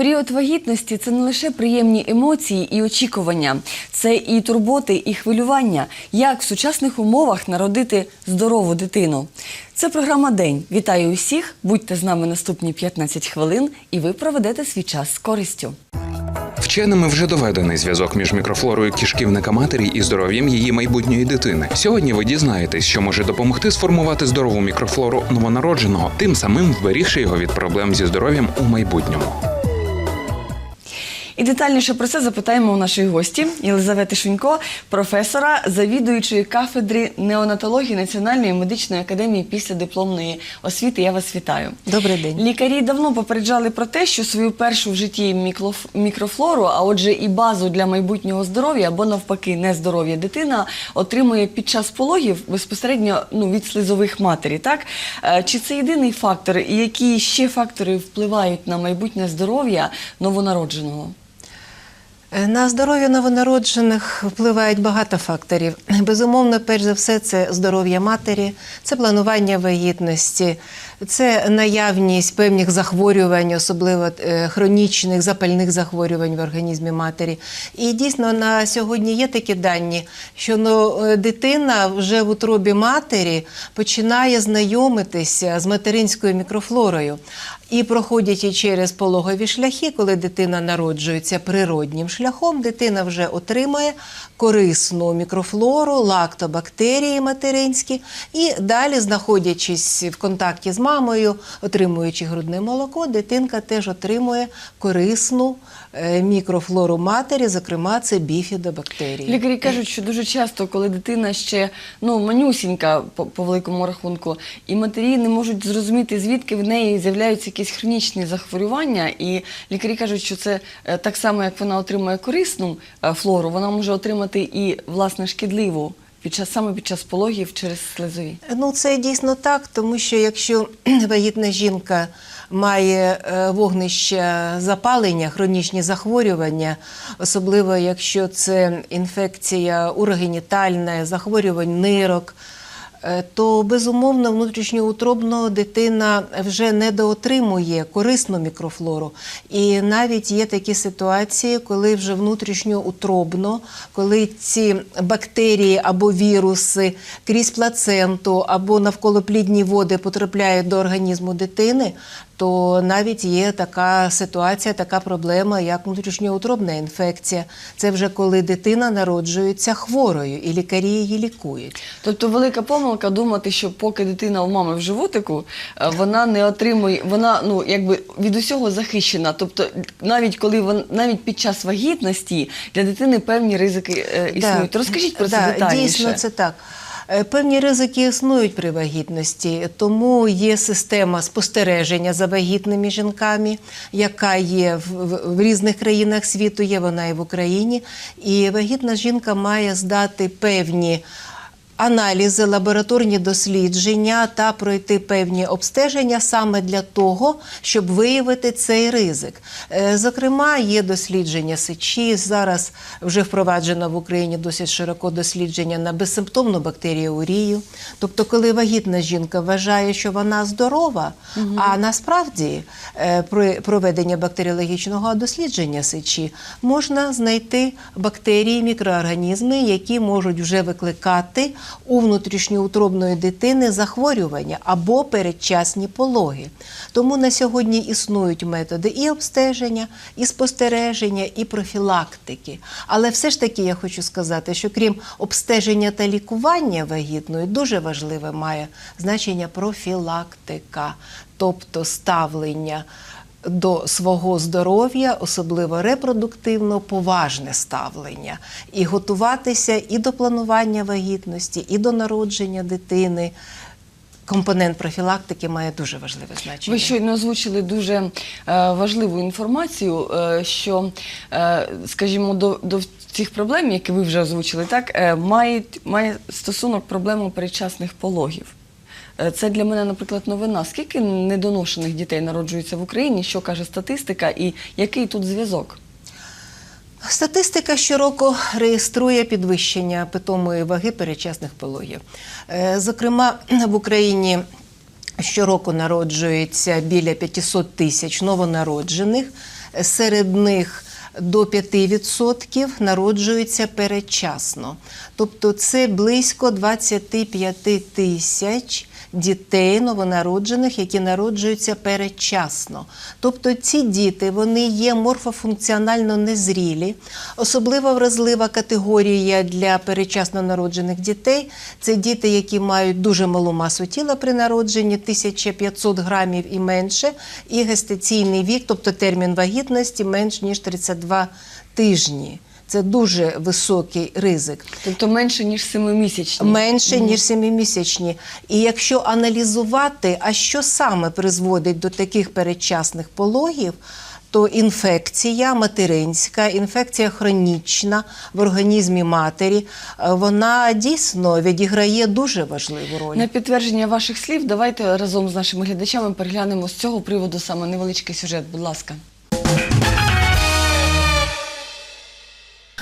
Період вагітності це не лише приємні емоції і очікування, це і турботи, і хвилювання. Як в сучасних умовах народити здорову дитину? Це програма День. Вітаю усіх! Будьте з нами наступні 15 хвилин, і ви проведете свій час з користю. Вченими вже доведений зв'язок між мікрофлорою кишківника матері і здоров'ям її майбутньої дитини. Сьогодні ви дізнаєтесь, що може допомогти сформувати здорову мікрофлору новонародженого, тим самим вберігши його від проблем зі здоров'ям у майбутньому. І детальніше про це запитаємо у нашої гості Єлизавети Шунько, професора, завідуючої кафедри неонатології Національної медичної академії після дипломної освіти. Я вас вітаю. Добрий день. Лікарі давно попереджали про те, що свою першу в житті мікрофлору, а отже, і базу для майбутнього здоров'я або навпаки нездоров'я дитина отримує під час пологів безпосередньо ну, від слизових матері. Так Е, чи це єдиний фактор, і які ще фактори впливають на майбутнє здоров'я новонародженого? Е, На здоров'я новонароджених впливають багато факторів. Безумовно, перш за все, це здоров'я матері, це планування вагітності, це наявність певних захворювань, особливо е, хронічних запальних захворювань в організмі матері. І дійсно на сьогодні є такі дані, що ну, е, дитина вже в утробі матері починає знайомитися з материнською мікрофлорою. І проходячи через пологові шляхи, коли дитина народжується природнім шляхом, дитина вже отримує корисну мікрофлору, лактобактерії материнські, і далі, знаходячись в контакті з мамою, отримуючи грудне молоко, дитинка теж отримує корисну е, мікрофлору матері, зокрема, це біфідобактерії. Лікарі кажуть, що дуже часто, коли дитина ще ну манюсінька по, по великому рахунку, і матері не можуть зрозуміти, звідки в неї з'являються якісь хронічні захворювання. І лікарі кажуть, що це е, так само, як вона отримує корисну е, флору, вона може отримати і власне шкідливу під час саме під час пологів через слизові. Ну, це дійсно так, тому що якщо вагітна жінка має е, вогнище запалення, хронічні захворювання, особливо якщо це інфекція урогенітальна, захворювань нирок, то безумовно внутрішньоутробно дитина вже недоотримує корисну мікрофлору. І навіть є такі ситуації, коли вже внутрішньоутробно, коли ці бактерії або віруси крізь плаценту або навколоплідні води потрапляють до організму дитини, то навіть є така ситуація, така проблема, як внутрішньоутробна інфекція. Це вже коли дитина народжується хворою, і лікарі її лікують. Тобто велика помилка думати, що поки дитина у мами в животику, е, вона не отримує, вона ну якби від усього захищена. Тобто, навіть коли вон, навіть під час вагітності для дитини певні ризики е, існують. Розкажіть про це да, детальніше. Дійсно, це так. Е, Певні ризики існують при вагітності, тому є система спостереження за вагітними жінками, яка є в, в, в різних країнах світу, є вона і в Україні. І вагітна жінка має здати певні. Аналізи, лабораторні дослідження та пройти певні обстеження саме для того, щоб виявити цей ризик. Е, Зокрема, є дослідження сечі. Зараз вже впроваджено в Україні досить широко дослідження на безсимптомну бактеріурію. Тобто, коли вагітна жінка вважає, що вона здорова, а насправді е, при проведення бактеріологічного дослідження сечі можна знайти бактерії, мікроорганізми, які можуть вже викликати у внутрішньоутробної дитини захворювання або передчасні пологи. Тому на сьогодні існують методи і обстеження, і спостереження, і профілактики. Але все ж таки я хочу сказати, що крім обстеження та лікування вагітної, дуже важливе має значення профілактика, тобто ставлення до свого здоров'я, особливо репродуктивно, поважне ставлення, і готуватися і до планування вагітності, і до народження дитини. Компонент профілактики має дуже важливе значення. Ви щойно озвучили дуже е, важливу інформацію, е, що, е, скажімо, до, до цих проблем, які ви вже озвучили, так е, мають має стосунок проблеми передчасних пологів. Е, Це для мене, наприклад, новина. Скільки недоношених дітей народжується в Україні? Що каже статистика, і який тут зв'язок? Статистика щороку реєструє підвищення питомої ваги передчасних пологів. Е, Зокрема, в Україні щороку народжується біля 500 тисяч новонароджених. серед них до 5% народжуються передчасно. Тобто це близько 25 тисяч дітей новонароджених, які народжуються передчасно. Тобто ці діти вони є морфофункціонально незрілі. Особливо вразлива категорія для передчасно народжених дітей це діти, які мають дуже малу масу тіла при народженні, 1500 грамів і менше, і гестаційний вік, тобто термін вагітності менш ніж 32 тижні. Це дуже високий ризик. Тобто менше ніж семимісячні. Менше ніж семимісячні. І якщо аналізувати, а що саме призводить до таких передчасних пологів, то інфекція материнська, інфекція хронічна в організмі матері, е, вона дійсно відіграє дуже важливу роль. На підтвердження ваших слів, давайте разом з нашими глядачами переглянемо з цього приводу саме невеличкий сюжет. Будь ласка.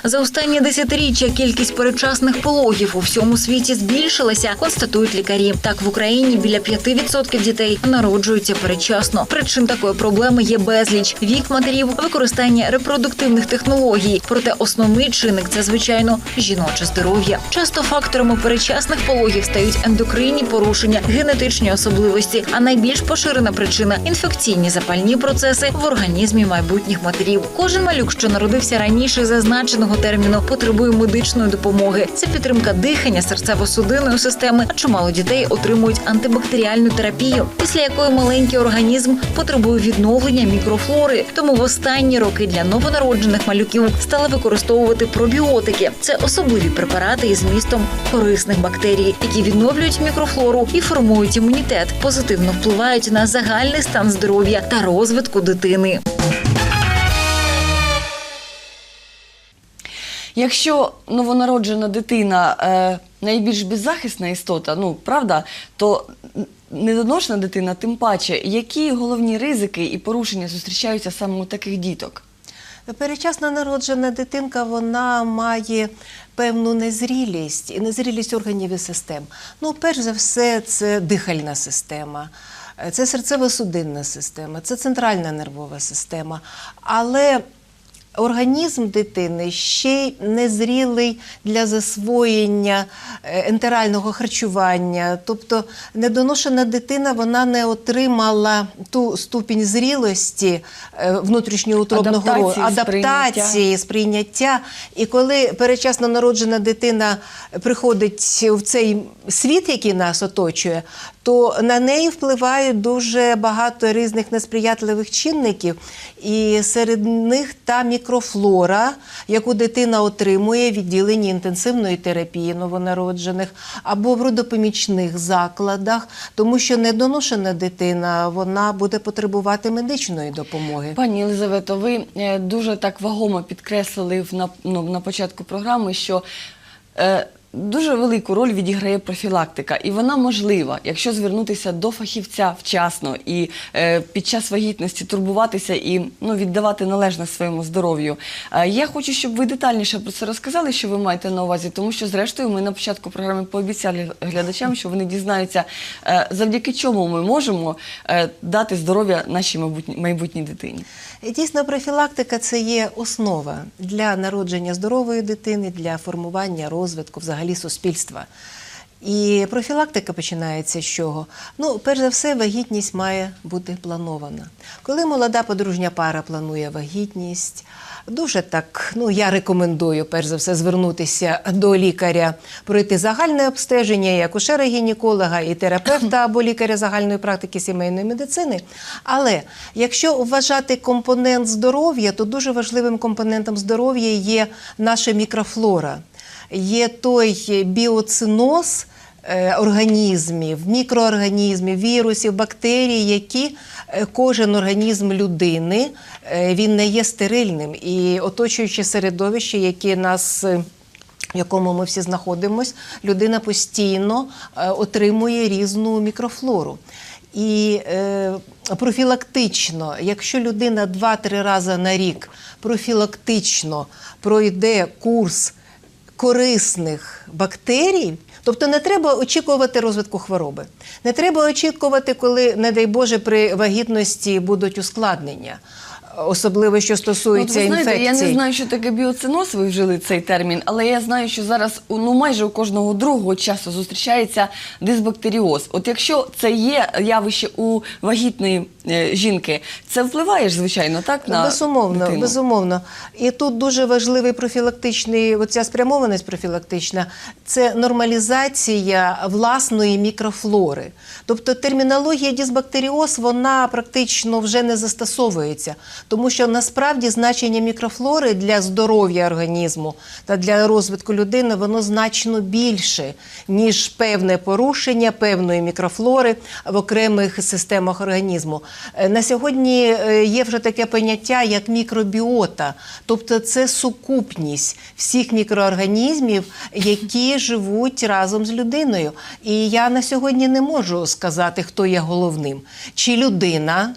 За останні десятиріччя кількість передчасних пологів у всьому світі збільшилася, констатують лікарі. Так в Україні біля 5% дітей народжуються передчасно. Причин такої проблеми є безліч: вік матерів, використання репродуктивних технологій. Проте основний чинник це звичайно жіноче здоров'я. Часто факторами передчасних пологів стають ендокринні порушення, генетичні особливості. А найбільш поширена причина інфекційні запальні процеси в організмі майбутніх матерів. Кожен малюк, що народився раніше зазначеного терміну, потребує медичної допомоги. Це підтримка дихання, серцево-судинної системи. А чимало дітей отримують антибактеріальну терапію, після якої маленький організм потребує відновлення мікрофлори. Тому в останні роки для новонароджених малюків стали використовувати пробіотики. Це особливі препарати із змістом корисних бактерій, які відновлюють мікрофлору і формують імунітет, позитивно впливають на загальний стан здоров'я та розвитку дитини. Якщо новонароджена дитина е, найбільш беззахисна істота, ну правда, то недоношена дитина, тим паче, які головні ризики і порушення зустрічаються саме у таких діток? Передчасно народжена дитинка вона має певну незрілість і незрілість органів і систем. Ну, перш за все, це дихальна система, е, це серцево-судинна система, це центральна нервова система. Але Організм дитини ще незрілий для засвоєння е, ентерального харчування. Тобто недоношена дитина вона не отримала ту ступінь зрілості е, внутрішньоутробного Адаптації, адаптації, сприйняття. І коли передчасно народжена дитина приходить в цей світ, який нас оточує, то на неї впливають дуже багато різних несприятливих чинників, і серед них та мікрофлора, яку дитина отримує в відділенні інтенсивної терапії новонароджених або в родопомічних закладах, тому що недоношена дитина вона буде потребувати медичної допомоги. Пані Єлизавето, ви е, дуже так вагомо підкреслили в ну, на початку програми, що е, дуже велику роль відіграє профілактика, і вона можлива, якщо звернутися до фахівця вчасно і е, під час вагітності турбуватися і ну, віддавати належне своєму здоров'ю. Е, я хочу, щоб ви детальніше про це розказали, що ви маєте на увазі, тому що, зрештою, ми на початку програми пообіцяли глядачам, що вони дізнаються, е, завдяки чому ми можемо е, дати здоров'я нашій майбутній, майбутній дитині. Дійсно, профілактика це є основа для народження здорової дитини, для формування розвитку взагалі суспільства. І профілактика починається з чого? Ну, перш за все, вагітність має бути планована. Коли молода подружня пара планує вагітність, дуже так, ну я рекомендую перш за все звернутися до лікаря, пройти загальне обстеження, і акушера-гінеколога, і терапевта або лікаря загальної практики сімейної медицини. Але якщо вважати компонент здоров'я, то дуже важливим компонентом здоров'я є наша мікрофлора є той біоциноз е, організмів, мікроорганізмів, вірусів, бактерій, які е, кожен організм людини е, він не є стерильним і оточуючи середовище, яке нас. в якому ми всі знаходимося, людина постійно отримує різну мікрофлору. І е, профілактично, якщо людина 2-3 рази на рік профілактично пройде курс корисних бактерій, тобто не треба очікувати розвитку хвороби. Не треба очікувати, коли, не дай Боже, при вагітності будуть ускладнення. Особливо що Ну, стосується ви знаєте, інфекцій. я не знаю, що таке біоциноз, ви вжили цей термін, але я знаю, що зараз у- ну, майже у кожного другого часу зустрічається дисбактеріоз. От якщо це є явище у вагітної е, жінки, це впливає ж, звичайно, так? На безумовно, дитину? безумовно. І тут дуже важливий профілактичний, оця спрямованість профілактична, це нормалізація власної мікрофлори. Тобто термінологія дисбактеріоз, вона практично вже не застосовується, тому що насправді значення мікрофлори для здоров'я організму та для розвитку людини воно значно більше, ніж певне порушення певної мікрофлори в окремих системах організму. Е, На сьогодні е, є вже таке поняття як мікробіота, тобто це сукупність всіх мікроорганізмів, які живуть разом з людиною. І я на сьогодні не можу сказати, хто є головним. Чи людина,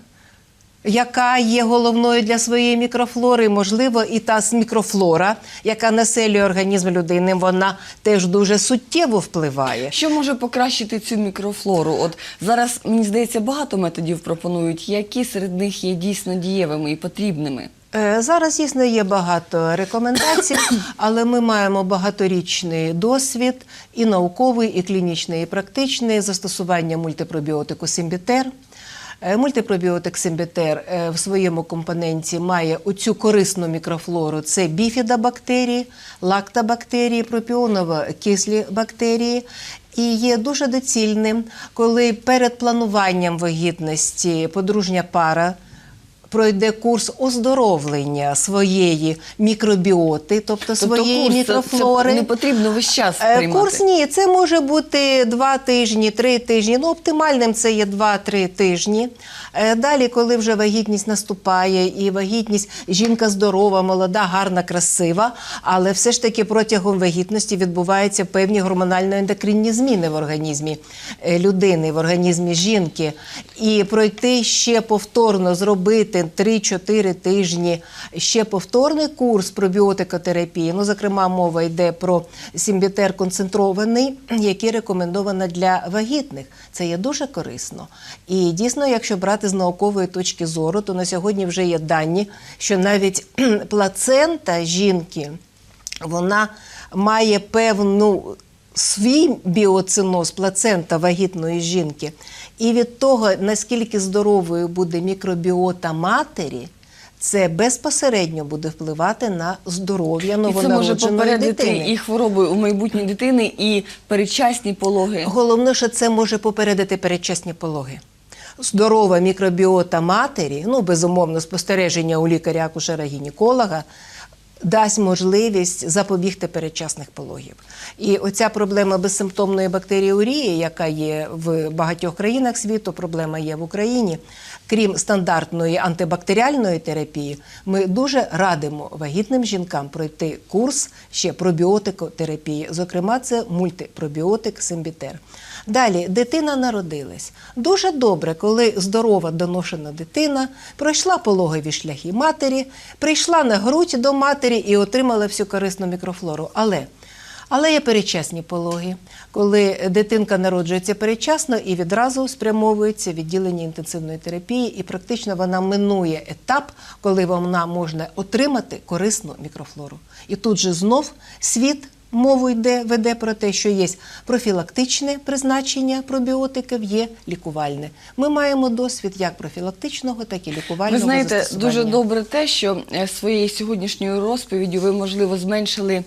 яка є головною для своєї мікрофлори, можливо, і та мікрофлора, яка населює організм людини, вона теж дуже суттєво впливає. Що може покращити цю мікрофлору? От зараз мені здається, багато методів пропонують, які серед них є дійсно дієвими і потрібними. Е, Зараз, звісно, є багато рекомендацій, але ми маємо багаторічний досвід і науковий, і клінічний, і практичний застосування мультипробіотику Симбітер. Е, Мультипробіотик Симбітер е, в своєму компоненті має оцю корисну мікрофлору: це біфідобактерії, лактобактерії, пропіоново-кислі бактерії. І є дуже доцільним, коли перед плануванням вагітності подружня пара пройде курс оздоровлення своєї мікробіоти, тобто, своєї курс мікрофлори. це не потрібно весь час Е, приймати. Курс ні, це може бути два тижні, три тижні. Ну, оптимальним це є два-три тижні. Е, Далі, коли вже вагітність наступає, і вагітність жінка здорова, молода, гарна, красива, але все ж таки протягом вагітності відбуваються певні гормонально-ендокринні зміни в організмі е, людини, в організмі жінки. І пройти ще повторно зробити 3-4 тижні ще повторний курс пробіотикотерапії. Ну, зокрема, мова йде про сімбітер концентрований, який рекомендовано для вагітних. Це є дуже корисно. І дійсно, якщо брати з наукової точки зору, то на сьогодні вже є дані, що навіть плацента жінки вона має певну свій біоциноз, плацента вагітної жінки. І від того, наскільки здоровою буде мікробіота матері, це безпосередньо буде впливати на здоров'я І це може новонародженої попередити дитини. і хвороби у майбутньої дитини, і передчасні пологи. Головне, що це може попередити передчасні пологи. Здорова мікробіота матері, ну безумовно, спостереження у лікаря-акушера-гінеколога дасть можливість запобігти передчасних пологів. І оця проблема безсимптомної бактеріурії, яка є в багатьох країнах світу, проблема є в Україні. Крім стандартної антибактеріальної терапії, ми дуже радимо вагітним жінкам пройти курс ще пробіотикотерапії. Зокрема, це мультипробіотик Симбітер. Далі дитина народилась. Дуже добре, коли здорова доношена дитина пройшла пологові шляхи матері, прийшла на грудь до матері і отримала всю корисну мікрофлору. Але але є передчасні пологи, коли дитинка народжується передчасно і відразу спрямовується відділення інтенсивної терапії, і практично вона минує етап, коли вона може отримати корисну мікрофлору. І тут же знов світ мову йде, веде про те, що є профілактичне призначення пробіотиків, є лікувальне. Ми маємо досвід як профілактичного, так і лікувального Ви знаєте, дуже добре те, що е, своєю сьогоднішньою розповіддю ви, можливо, зменшили.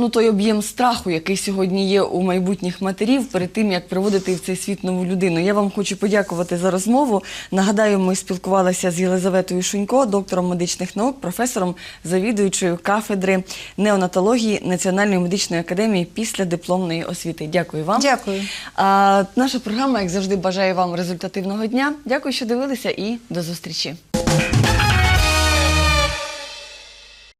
Ну, той об'єм страху, який сьогодні є у майбутніх матерів, перед тим як приводити в цей світ нову людину. Я вам хочу подякувати за розмову. Нагадаю, ми спілкувалися з Єлизаветою Шунько, доктором медичних наук, професором, завідуючою кафедри неонатології Національної медичної академії після дипломної освіти. Дякую вам. Дякую. А, наша програма, як завжди, бажає вам результативного дня. Дякую, що дивилися, і до зустрічі.